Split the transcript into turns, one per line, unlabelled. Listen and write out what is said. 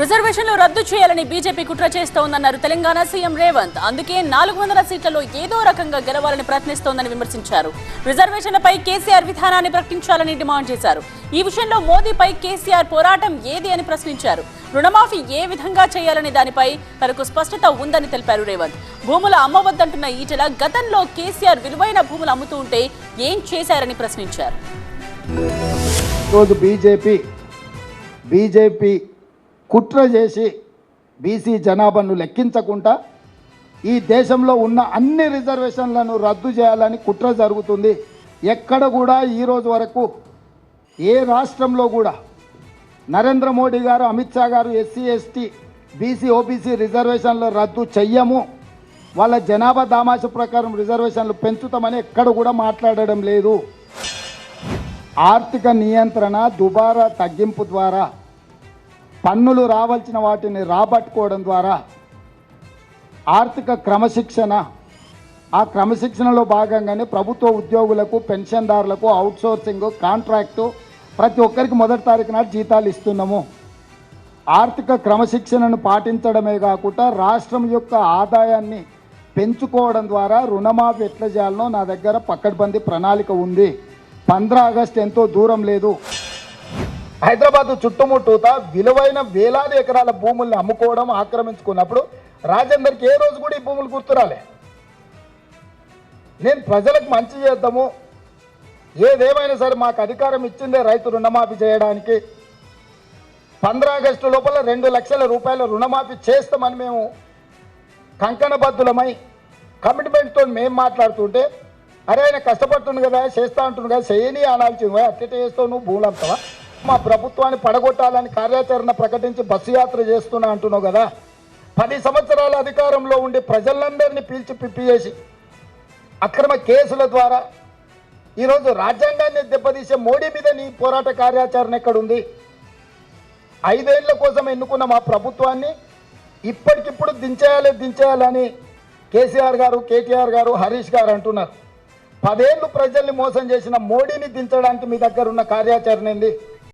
రిజర్వేషన్లు రద్దు చేయాలని బీజేపీ కుట్ర చేస్తోందన్నారు తెలంగాణ సీఎం రేవంత్. అందుకే నాలుగు వందల సీట్లలో ఏదో రకంగా గెలవాలని ప్రయత్నిస్తోందని విమర్శించారు. రిజర్వేషన్లపై కేసీఆర్ విధానాన్ని ప్రకటించాలని డిమాండ్ చేశారు. ఈ విషయంలో మోదీపై కేసీఆర్ పోరాటం ఏది అని ప్రశ్నించారు. రుణమాఫీ ఏ విధంగా చేయాలనే దానిపై తనకు స్పష్టత ఉందని తెలిపారు రేవంత్. భూముల అమ్మవద్దంటున్న ఈటెల గతంలో కేసీఆర్ విలువైన భూములు అమ్ముతూ ఉంటే ఏం చేశారని ప్రశ్నించారు.
బీజేపీ బీజేపీ కుట్ర చేసి బీసీ జనాభాను లెక్కించకుండా ఈ దేశంలో ఉన్న అన్ని రిజర్వేషన్లను రద్దు చేయాలని కుట్ర జరుగుతుంది. ఎక్కడ కూడా ఈ రోజు వరకు ఏ రాష్ట్రంలో కూడా నరేంద్ర మోడీ గారు అమిత్ షా గారు ఎస్సీ ఎస్టీ బీసీ ఓబీసీ రిజర్వేషన్లు రద్దు చెయ్యము. వాళ్ళ జనాభా దామాష ప్రకారం రిజర్వేషన్లు పెంచుతామని ఎక్కడ కూడా మాట్లాడడం లేదు. ఆర్థిక నియంత్రణ దుబారా తగ్గింపు ద్వారా పన్నులు రావాల్సిన వాటిని రాబట్టుకోవడం ద్వారా ఆర్థిక క్రమశిక్షణ ఆ క్రమశిక్షణలో భాగంగానే ప్రభుత్వ ఉద్యోగులకు పెన్షన్దారులకు అవుట్సోర్సింగ్ కాంట్రాక్టు ప్రతి ఒక్కరికి మొదటి తారీఖు నాడు జీతాలు ఇస్తున్నాము. ఆర్థిక క్రమశిక్షణను పాటించడమే కాకుండా రాష్ట్రం యొక్క ఆదాయాన్ని పెంచుకోవడం ద్వారా రుణమాఫీ ఎట్లా చేయాలనో నా దగ్గర పక్కడబంది ప్రణాళిక ఉంది. పంద్రా ఆగస్ట్ ఎంతో దూరం లేదు. హైదరాబాద్ చుట్టుముట్టూత విలువైన వేలాది ఎకరాల భూముల్ని అమ్ముకోవడం ఆక్రమించుకున్నప్పుడు రాజేందర్కి ఏ రోజు కూడా ఈ భూములు గుర్తురాలే. నేను ప్రజలకు మంచి చేద్దాము. ఏదేమైనా సరే మాకు అధికారం ఇచ్చిందే రైతు రుణమాఫీ చేయడానికి. పంద్రా ఆగస్టు లోపల రెండు లక్షల రూపాయల రుణమాఫీ చేస్తామని మేము కంకణబద్ధులమై కమిట్మెంట్తో మేము మాట్లాడుతుంటే అరే ఆయన కష్టపడుతుండు కదా చేస్తా అంటుంది కదా చేయని అనాల్సింది. అట్ట చేస్తావు నువ్వు? భూములు అమ్ముతావా? మా ప్రభుత్వాన్ని పడగొట్టాలని కార్యాచరణ ప్రకటించి బస్సు యాత్ర చేస్తున్నా అంటున్నావు కదా. పది సంవత్సరాల అధికారంలో ఉండి ప్రజలందరినీ పీల్చి పిప్పి చేసి అక్రమ కేసుల ద్వారా ఈరోజు రాజ్యాంగాన్ని దెబ్బతీసే మోడీ మీద నీ పోరాట కార్యాచరణ ఎక్కడుంది? ఐదేళ్ళ కోసం ఎన్నుకున్న మా ప్రభుత్వాన్ని ఇప్పటికిప్పుడు దించేయాలి దించేయాలని కేసీఆర్ గారు కేటీఆర్ గారు హరీష్ గారు అంటున్నారు. పదేళ్ళు ప్రజల్ని మోసం చేసిన మోడీని దించడానికి మీ దగ్గర ఉన్న కార్యాచరణ ఏంది?